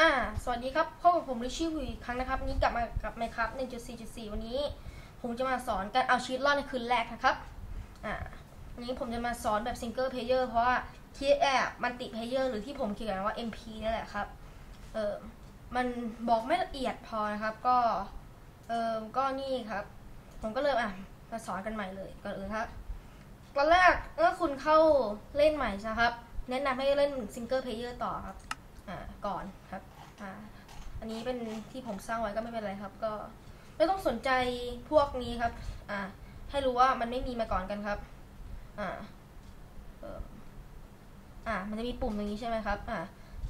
อ่า สวัสดีครับพบกับผมริชี่วีอีกครั้งนะครับ นี้กลับมากับไมครับ1.4.4 วันนี้ ผมจะมาสอนการเอาชีวิตรอดในคืนแรกนะครับ อ่า วันนี้ผมจะมาสอนแบบซิงเกิลเพลเยอร์เพราะว่าที่แอบมันติเพลเยอร์หรือที่ผมเขียนว่า MP นั่นแหละครับ เออมันบอกไม่ละเอียดพอนะครับ ก็ เออก็นี่ครับ ผมก็เลยอะ มาสอนกันใหม่เลยก่อนอื่นครับ ตอนแรกเมื่อคุณเข้าเล่นใหม่นะครับ แนะนำให้เล่นซิงเกิลเพลเยอร์ต่อครับ ก่อนครับอ่าอันนี้เป็นที่ผมสร้างไว้ก็ไม่เป็นไรครับ ก็ไม่ต้องสนใจพวกนี้ครับอ่าให้รู้ว่ามันไม่มีมาก่อนกันครับอ่าอ่ามันจะมีปุ่มอย่างนี้ใช่ไหมครับอ่า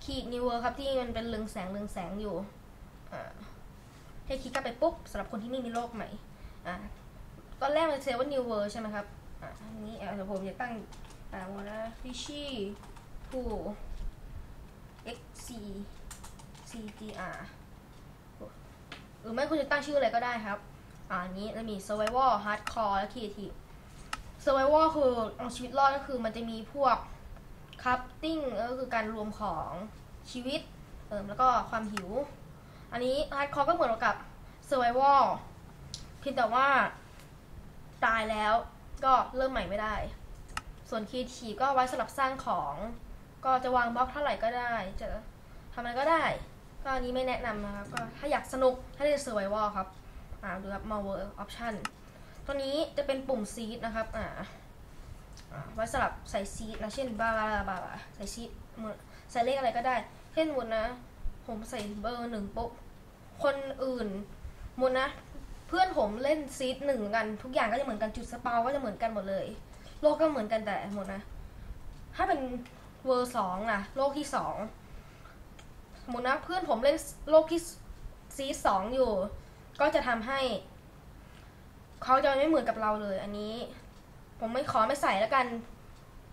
ขีด new world ครับที่มันเป็นเรืองแสงเรืองแสงอยู่อ่าให้คลิกเข้าไปปุ๊บสำหรับคนที่ไม่มีโลกใหม่อ่าตอนแรกมันเซว่า new world ใช่ไหมครับอ่าอันนี้เดี๋ยวผมจะตั้งอ่าว่านะ fishy ผู้ xc cgr หรือไม่คุณจะตั้งชื่ออะไรก็ได้ครับ อ่านี้จะมี survival hardcore และ creative survival คือเอาชีวิตรอดก็คือมันจะมีพวก crafting ก็คือการรวมของชีวิตเออแล้วก็ความหิว อันนี้ hardcore ก็เหมือนกับ survival เพียงแต่ว่าตายแล้วก็เริ่มใหม่ไม่ได้ ส่วน creative ก็ไว้สำหรับสร้างของ ก็จะวางบล็อกเท่าไหร่ก็ได้ จะทำอะไรก็ได้ ก็อันนี้ไม่แนะนำนะครับ ก็ถ้าอยากสนุกให้เล่น survival ครับ อ่าดูครับ malware option ตัวนี้จะเป็นปุ่ม seed นะครับ อ่าอ่าไว้สำหรับใส่ seed นะ เช่นบาบาบาบาใส่ seed ใส่เลขอะไรก็ได้ เช่นมุนนะ ผมใส่เบอร์หนึ่งปุ๊บ คนอื่นมุนนะ เพื่อนผมเล่นซีดหนึ่งกัน ทุกอย่างก็จะเหมือนกันจุดสปาวก็จะเหมือนกันหมดเลย โลกก็เหมือนกันแต่หมดนะ ถ้าเป็น เวอร์สองนะโลกที่สองสมมตินะเพื่อนผมเล่นโลกที่ซีสองอยู่ ก็จะทำให้เขาจะไม่เหมือนกับเราเลย อันนี้ ผมไม่ขอไม่ใส่แล้วกัน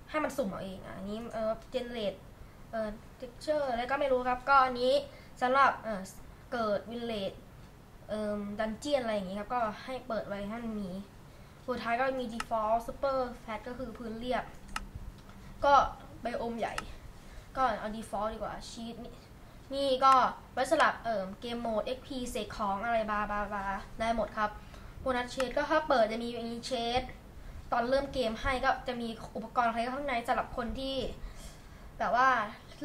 ให้มันสุ่มเอาเองอันนี้เออเจเนเรตเออเท็กเจอร์อะไรก็ไม่รู้ครับ ก็อันนี้สำหรับเออเกิดวิลเลจเอ่อดันเจียนอะไรอย่างงี้ครับ ก็ให้เปิดไว้ให้มันมีสุดท้ายก็มี default super flat ก็คือพื้นเรียบ ก็ ไบโอมใหญ่ ก็เอา default ดีกว่าชีตนี่นี่ก็ไว้สลับเอ่อเกมโหมด XP เสกของอะไรบาบาบาได้หมดครับโบนัสเชดก็ถ้าเปิดจะมีอย่างนี้เชดตอนเริ่มเกมให้ก็จะมีอุปกรณ์อะไรข้างในสำหรับคนที่แบบว่า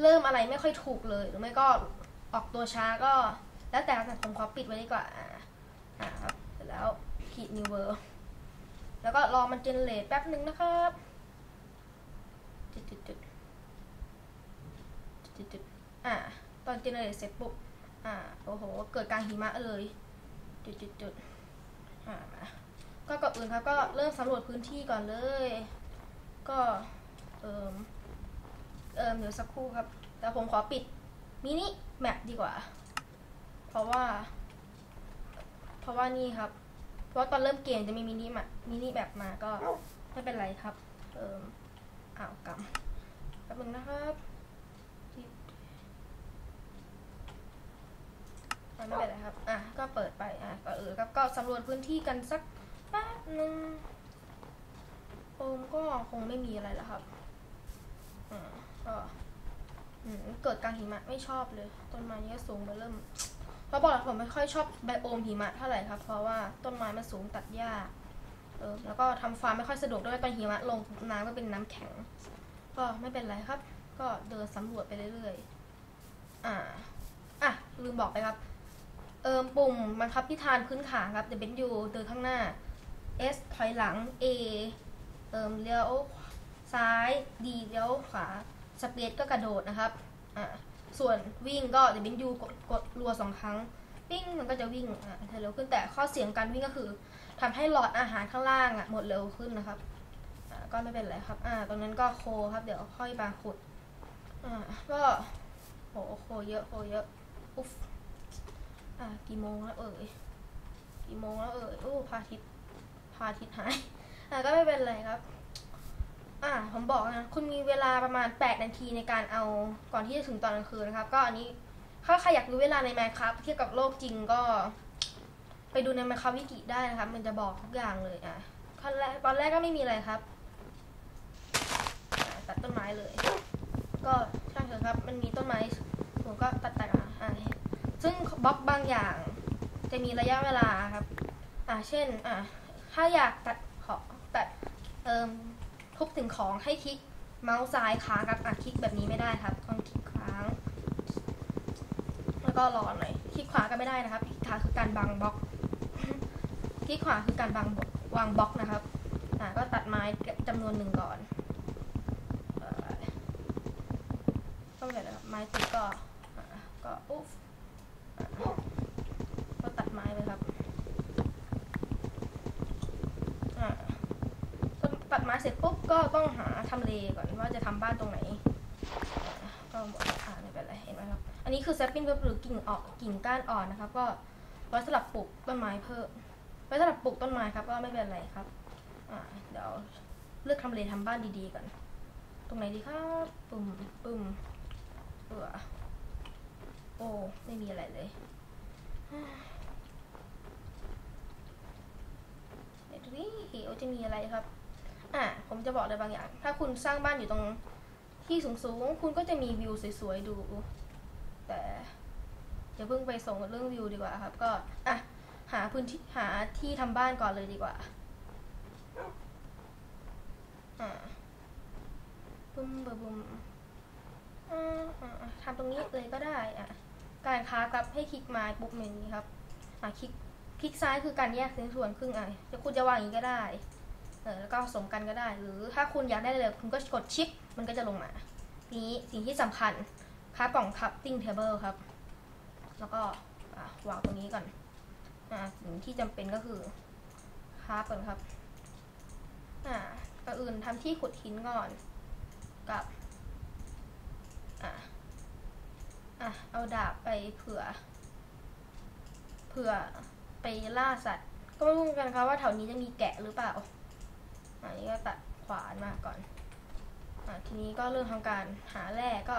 เริ่มอะไรไม่ค่อยถูกเลย หรือไม่ก็ออกตัวช้าก็ แล้วแต่แต่ผมขอปิดไว้ดีกว่าอ่าอ่าครับเสร็จแล้วขีด new world แล้วก็รอมันเจเนเรตแป๊บหนึ่งนะครับจุดจุดจุด จุดจุดอ่าตอนเจเนเรตเสร็จปุ๊บอ่าโอ้โห เกิดกลางหิมะเลยจุดจุดจุดอ่าก็ก่อนอื่นครับก็เริ่มสำรวจพื้นที่ก่อนเลย ก็เอิมเอิมเดี๋ยวสักครู่ครับ แต่ผมขอปิดมินิแมปดีกว่า เพราะว่า เพราะว่านี่ครับ เพราะตอนเริ่มเกมจะมีมินิมามินิแบบมาก็ไม่เป็นไรครับ เอิมอ้าวกำแป๊บนึงนะครับ ไม่เป็นไรครับ อะ ก็เปิดไป อะก็เออครับ ก็สำรวจพื้นที่กันสักแป๊บนึงผมก็คงไม่มีอะไรแล้วครับอ่าก็อืมเกิดกลางหิมะไม่ชอบเลย ต้นไม้เนี้สูงไปเริ่มเพราะบอกแล้วผมไม่ค่อยชอบไบโอมหิมะเท่าไหร่ครับ เพราะว่าต้นไม้มันสูงตัดหญ้า เออ แล้วก็ทำฟาร์มไม่ค่อยสะดวกด้วยตอนหิมะลงน้ำก็เป็นน้ำแข็ง ก็ไม่เป็นไรครับ ก็เดินสำรวจไปเรื่อยๆ อ่า อะลืมบอกไปครับ เอิมปุ่มบังคับพิธานพื้นฐานครับ W เดินข้างหน้า S ถอยหลัง A เอิมเลี้ยวซ้าย D เลี้ยวขวาสเปซก็กระโดดนะครับอ่าส่วนวิ่งก็จะเป็นยูกดกดรัวสองครั้งวิ่งมันก็จะวิ่งอะเร็วขึ้นแต่ข้อเสียงการวิ่งก็คือทำให้หลอดอาหารข้างล่างอะหมดเร็วขึ้นนะครับอ่าก็ไม่เป็นไรครับอ่าตรงนั้นก็โคครับเดี๋ยวค่อยบาขุดอ่าก็โหโคเยอะโคเยอะอุ๊ฟ อ่ากี่โมงแล้วเอ่ยกี่โมงแล้วเอ่ยโอ้พาทิตพาทิตหายอ่าก็ไม่เป็นไรครับ อ่าผมบอกนะคุณมีเวลาประมาณ 8 นาทีในการเอาก่อนที่จะถึงตอนกลางคืนนะครับ ก็อันนี้ถ้าใครอยากรู้เวลาใน Minecraft เทียบกับโลกจริงก็ ไปดูใน Minecraft วิกิได้นะครับ มันจะบอกทุกอย่างเลยอะขั้นแรกตอนแรกก็ไม่มีอะไรครับตัดต้นไม้เลย ก็ช่างเถอะครับ มันมีต้นไม้ผมก็ตัดตัด ซึ่งบล็อกบางอย่างจะมีระยะเวลาครับ อ่าเช่น อ่าถ้าอยากตัดขอตัดเอ่มทุบถึงของให้คลิกเมาส์ซ้ายค้างครับอะคลิกแบบนี้ไม่ได้ครับต้องคลิกค้าง แล้วก็รอหน่อยคลิกขวาก็ไม่ได้นะครับคลิกขวาคือการบังบล็อกคลิกขวาคือการบังบล็อกวางบล็อกนะครับอ่าก็ตัดไม้จำนวนหนึ่งก่อนต้องแบบนะครับไม้ติดก็ก็อุ๊บอ่าก็ตัดไม้ไปครับ อ่าพอตัด ไม้เสร็จปุ๊บก็ต้องหาทำเลก่อนว่าจะทำบ้านตรงไหนก็อ่าไม่เป็นไรเห็นไหมครับอันนี้คือ sapping web หรือกิ่งออกกิ่งก้านอ่อนนะครับ ก็ไว้สำหรับปลูกต้นไม้เพิ่มไว้สำหรับปลูกต้นไม้ครับก็ไม่เป็นไรครับอ่าเดี๋ยวเลือกทำเลทำบ้านดีๆก่อนตรงไหนดีครับปุ่มปุ่มเออโอ้ไม่มีอะไรเลยเดี๋ยวดูดิว่าจะมีอะไรครับ อะผมจะบอกเลยบางอย่าง ถ้าคุณสร้างบ้านอยู่ตรงที่สูงๆ คุณก็จะมีวิวสวยๆดู แต่อย่าเพิ่งไปส่งเรื่องวิวดีกว่าครับ ก็อะหาพื้นที่หาที่ทำบ้านก่อนเลยดีกว่าอ่าบุ้มบุ้มบุ้มอ่าทำตรงนี้เลยก็ได้อะการค้าครับให้คลิกมาปุ๊บอย่างนี้ครับอะคลิกคลิกซ้ายคือการแยกชิ้นส่วนครึ่งอะจะคุณจะวางอย่างนี้ก็ได้ เออแล้วก็ผสมกันก็ได้ หรือถ้าคุณอยากได้เลยคุณก็กดชิปมันก็จะลงมา นี้สิ่งที่สำคัญค้ากล่องคัพติ้งเทเบิลครับ แล้วก็วางตรงนี้ก่อนอ่าสิ่งที่จำเป็นก็คือค้าก่อนครับอ่าอื่นทำที่ขุดหินก่อนกับอะอะเอาดาบไปเผื่อเผื่อไปล่าสัตว์ ก็ไม่รู้เหมือนกันครับว่าแถวนี้จะมีแกะหรือเปล่า อันนี้ก็ตัดขวานมาก่อนอ่าทีนี้ก็เริ่มทำการหาแร่ก็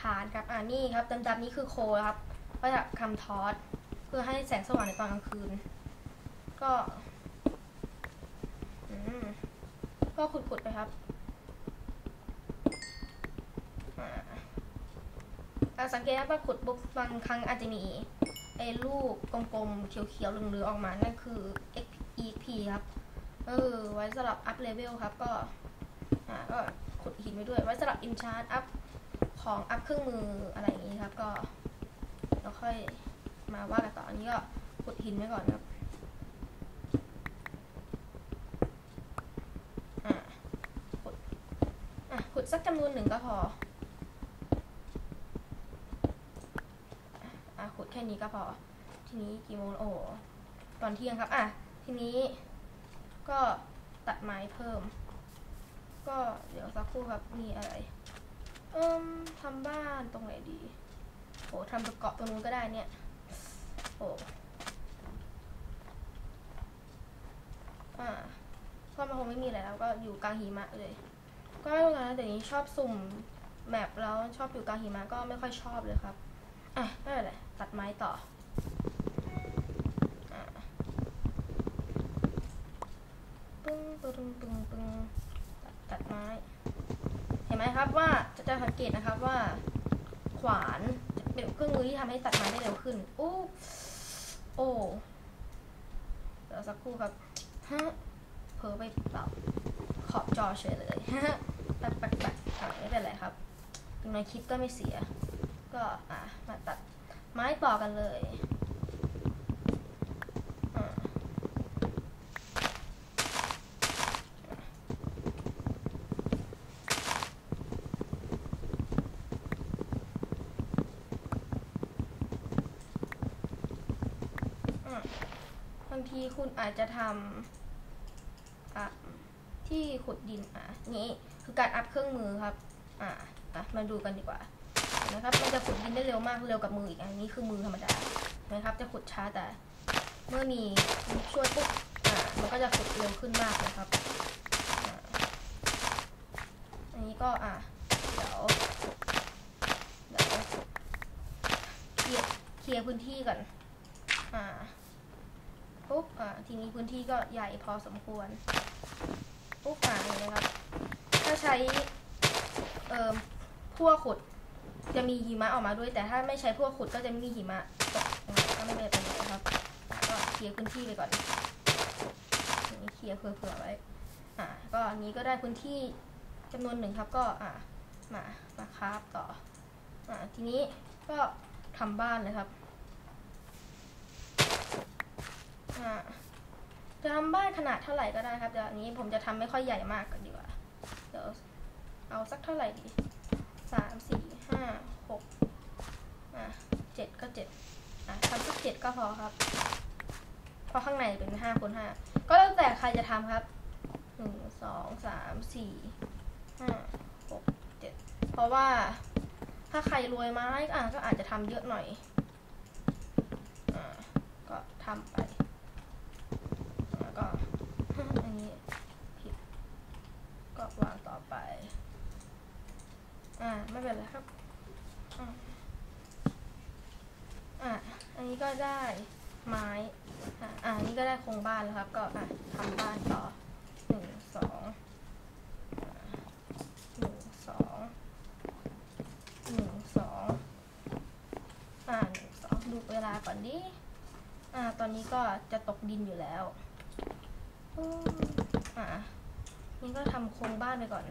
ฐานครับอ่านี่ครับดำๆนี่คือโคครับก็จะทำทอสเพื่อให้แสงสว่างในตอนกลางคืน ก็อืมก็ขุดๆไปครับอ่าสังเกตว่าขุดปุ๊บบางครั้งอาจจะมีไอ้ลูกกลมๆเขียวๆเหลืองๆออกมา นั่นคือ XP ครับ เออ ไว้สำหรับอัพเลเวลครับ ก็ อ่า ก็ขุดหินไว้ด้วย ไว้สำหรับอินชาร์อัพของอัพเครื่องมืออะไรอย่างนี้ครับ ก็เราค่อยมาว่ากันต่ออันนี้ก็ขุดหินไว้ก่อนครับอ่าขุดอะขุดสักจำนวนหนึ่งก็พออะขุดแค่นี้ก็พอ ทีนี้กี่โมงแล้โอ้ตอนเที่ยงครับ อะ ทีนี้ ก็ตัดไม้เพิ่ม ก็เดี๋ยวสักครู่ครับมีอะไรเอิ่มทำบ้านตรงไหนดีโอ้ทำเกาะตรงนู้นก็ได้เนี่ยโอ้อ่าก็มันคงไม่มีอะไรแล้วก็อยู่กลางหิมะเลย ก็ไม่เป็นไรนะแต่นี้ชอบสุ่มแมปแล้วชอบอยู่กลางหิมะก็ไม่ค่อยชอบเลยครับอะไม่เป็นไรตัดไม้ต่ออะ ปึ้งปึ้งปึ้งปึ้งตัดตัดไม้ เห็นไหมครับว่าจะจะสังเกตนะครับว่า ขวานจะเป็นเครื่องมือที่ทำให้ตัดไม้ได้เร็วขึ้นโอ้โอ้เดี๋ยวสักครู่ครับฮะเผลอไปเป่าขอบจอเฉยเลยฮะตัดปัดปัดอะไม่เป็นไรครับอย่างน้อยคลิปก็ไม่เสีย ก็อะมาตัดไม้ต่อกันเลยอะอะบางทีคุณอาจจะทำที่ขุดดินอะนี้คือการอัพเครื่องมือครับ อะอะมาดูกันดีกว่านะครับมันจะขุดดินได้เร็วมากเร็วกับมืออีกอันนี้คือมือธรรมดานะครับ จะขุดช้าแต่ เมื่อมีช่วยปุ๊บอ่ามันก็จะขุดเร็วขึ้นมากนะครับอันนี้ก็อะเดี๋ยวเดี๋ยวเคลียร์เคลียร์พื้นที่ก่อนอ่า ปุ๊บอ่าทีนี้พื้นที่ก็ใหญ่พอสมควรปุ๊บอ่านี่นะครับ ถ้าใช้เอ่อพั่วขุดจะมีหิมะออกมาด้วย แต่ถ้าไม่ใช้พวกขุดก็จะไม่มีหิมะตกก็ไม่เป็นไรนะครับ ก็เคลียร์พื้นที่ไปก่อนอย่างนี้เคลียร์เผื่อๆไว้อ่าก็อันนี้ก็ได้พื้นที่จำนวนหนึ่งครับ ก็อ่ามามาคราฟต่ออ่าทีนี้ก็ทำบ้านเลยครับ อ่า จะทำบ้านขนาดเท่าไหร่ก็ได้ครับเดี๋ยวนี้ผมจะทำไม่ค่อยใหญ่มากก่อนดีกว่าเดี๋ยวเอาสักเท่าไหร่ดีสามสี่ห้าหกอะเจ็ดก็เจ็ดอะทำสักเจ็ดก็พอครับเพราะข้างในเป็นห้าคูณห้าก็แล้วแต่ใครจะทำครับหนึ่งสองสามสี่ห้าหกเจ็ดเพราะว่าถ้าใครรวยม้อะก็อาจจะทำเยอะหน่อยอ่าก็ทำไป แล้วก็ อันนี้ผิด ก็วางต่อไป อ่าไม่เป็นไรครับอ่าอ,อันนี้ก็ได้ไม้อ่าอันนี้ก็ได้โครงบ้านแล้วครับ ก็อะทำบ้านต่อหนึ่งสองหนึ่งสองหนึ่งสองอ่าหนึ่งสองดูเวลาก่อนดิอ่าตอนนี้ก็จะตกดินอยู่แล้วอืมอะนี่ก็ทำโครงบ้านไปก่อน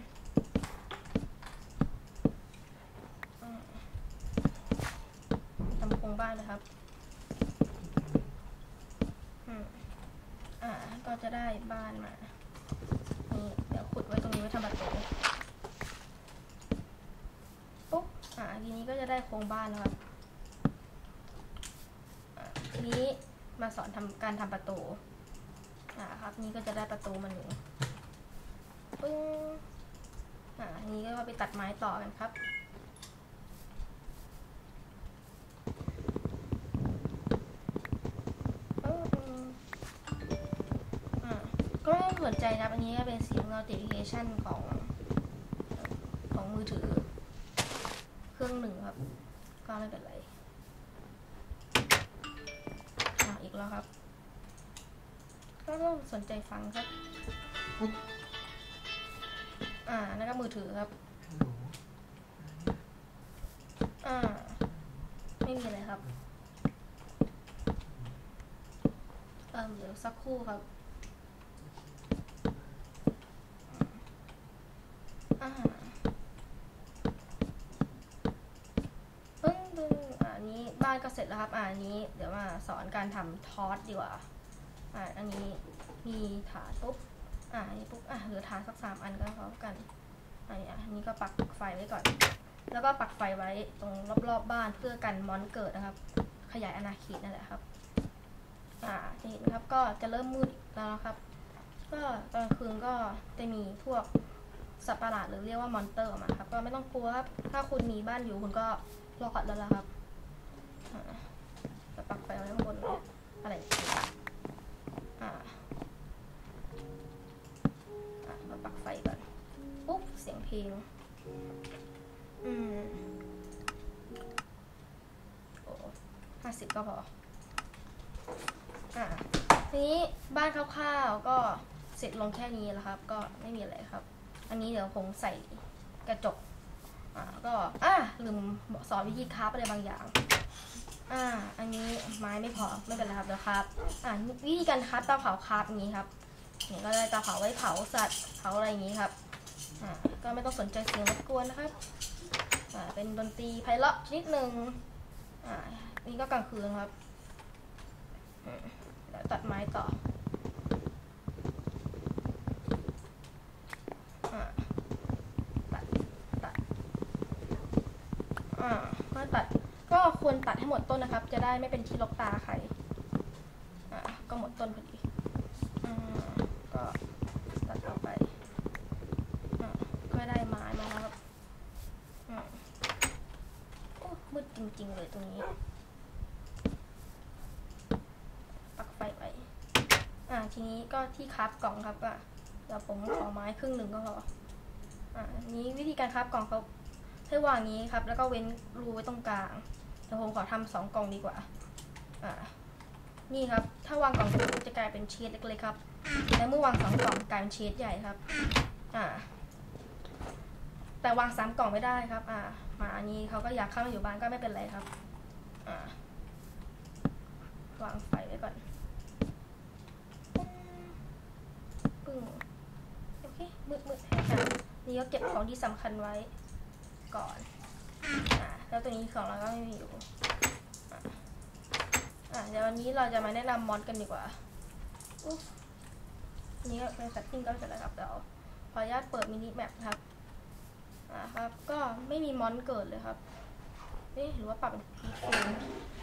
อืม บ้านนะครับอ่า ก็จะได้บ้านมา เดี๋ยวขุดไว้ตรงนี้ไว้ทำประตูปุ๊บ อ่า ทีนี้ก็จะได้โครงบ้านแล้วครับทีนี้มาสอนทำการทำประตู อ่าครับ นี่ก็จะได้ประตูมาหนึ่งปึ้ง อ่า นี้ก็ไปตัดไม้ต่อกันครับ สนใจนะครับอันนี้ก็เป็นเสียง notification ของของมือถือ เครื่องหนึ่งครับ ก็ไม่เป็นไรอ่าอีกแล้วครับ ก็ต้องสนใจฟังครับ อ่าแล้วก็มือถือครับ อ่า ไม่มีอะไรครับ เออเดี๋ยวสักครู่ครับ อ่า ปึ้งปึ้งอันนี้บ้านก็เสร็จแล้วครับอ่าอันนี้ เดี๋ยวมาสอนการทำทอสดีกว่าอ่าอันนี้มีฐานปุ๊บอ่าอันนี้ปุ๊บอะเหลือฐานสักสามอันก็พอกันอันนี้อันนี้ก็ปักไฟไว้ก่อน แล้วก็ปักไฟไว้ตรงรอบๆบ้านเพื่อกันมอนเกิดนะครับ ขยายอาณาเขตนั่นแหละครับอ่าจะเห็นครับก็จะเริ่มมืดแล้วครับ ก็ตอนกลางคืนก็จะมีพวก สัตว์ประหลาดหรือเรียกว่ามอนเตอร์ออกมาครับ ก็ไม่ต้องกลัวครับ ถ้าคุณมีบ้านอยู่คุณก็รอดแล้วล่ะครับอ่าจะปักไฟไว้ข้างบนอะไรอ่างเงี้ยอ่าอะมาปักไฟก่อน ปุ๊บ เสียงเพลง อืมโอ้ห้าสิบก็พอ อะทีนี้บ้านคร่าวๆก็เสร็จลงแค่นี้แล้วครับ ก็ไม่มีอะไรครับ อันนี้เดี๋ยวผมใส่กระจก อ่าก็อะลืมสอนวิธีคราฟอะไรบางอย่าง อ่า อันนี้ไม้ไม่พอไม่เป็นไรครับเดี๋ยวครับอ่าวิธีการคราฟเตาเผาคราฟอย่างนี้ครับเนี่ยก็ได้เตาเผาไว้เผาสัตว์เผาอะไรอย่างนี้ครับ อ่าก็ไม่ต้องสนใจเสียงรบกวนนะครับ อ่าเป็นดนตรีไพเราะชนิดหนึ่งอ่านี่ก็กลางคืนครับอืมตัดไม้ต่อา ตัด ตัด อ่าเมื่อตัดก็ควรตัดให้หมดต้นนะครับ จะได้ไม่เป็นที่ลกตาใครอ่าก็หมดต้นพอดีอ่าก็ตัดออกไปอะก็ได้ไม้มาแล้วครับอะโอ้มืดจริงๆเลยตรงนี้ปักไฟไปอ่าทีนี้ก็ที่คราฟกล่องครับอะเดี๋ยวผมขอไม้ครึ่งหนึ่งก็พออ่านี้วิธีการคราฟกล่องเขา ให้วางอย่างนี้ครับ แล้วก็เว้นรูไว้ตรงกลางเดี๋ยวผมขอทำสองกล่องดีกว่า อ่า นี่ครับ ถ้าวางกล่องจะกลายเป็นชีสเล็กๆครับ และเมื่อวางสองกล่องกลายเป็นชีสใหญ่ครับ อ่า แต่วางสามกล่องไม่ได้ครับ อ่ามาอันนี้เขาก็อยากเข้ามาอยู่บ้านก็ไม่เป็นไรครับ อ่าวางไฟไว้ก่อนปึ้งโอเคมืดมืดให้ค่ะนี่ก็เก็บของที่สำคัญไว้ ก่อนอ่าแล้วตัวนี้ของเราก็ไม่มีอยู่อะเดี๋ยววันนี้เราจะมาแนะนำมอดกันดีกว่าอุ๊บนี้ก็เป็นเซตติ้งก็เสร็จแล้วครับเดี๋ยวขออนุญาตเปิดมินิแมปครับอ่าครับ ก็ไม่มีมอนเกิดเลยครับเอ๊ะหรือว่าปรับเป็นฟีดฟู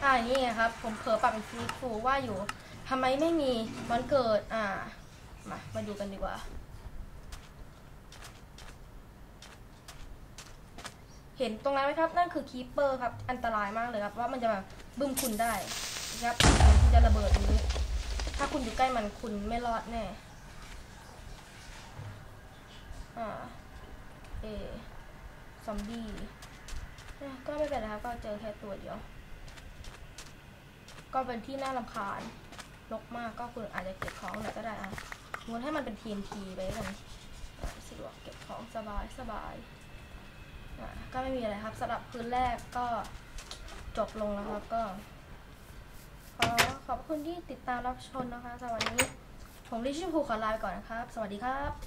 อ่านี่ไงครับ ผมเผลอปรับเป็นฟีดฟูว่าอยู่ทำไมไม่มีมอนเกิด อ่า มา มาดูกันดีกว่า เห็นตรงนั้นไหมครับ นั่นคือคีปเปอร์ครับ อันตรายมากเลยครับ ว่ามันจะแบบบึ้มคุณได้นะครับมันจะระเบิดนี้ ถ้าคุณอยู่ใกล้มันคุณไม่รอดแน่อ่าเอซอมบี้ก็ไม่เป็นไรครับก็เจอแค่ตัวเดียว ก็เป็นที่น่ารำคาญรกมากก็คุณอาจจะเก็บของหน่อยก็ได้อะม้วนให้มันเป็นทีนทีไปกันสะดวกเก็บของสบายสบาย ก็ไม่มีอะไรครับสำหรับคืนแรกก็จบลงแล้วครับก็ขอขอบคุณที่ติดตามรับชมนะคะสำหรับวันนี้ ผมลิชชี่ภูขอลาไปก่อนนะครับ สวัสดีครับ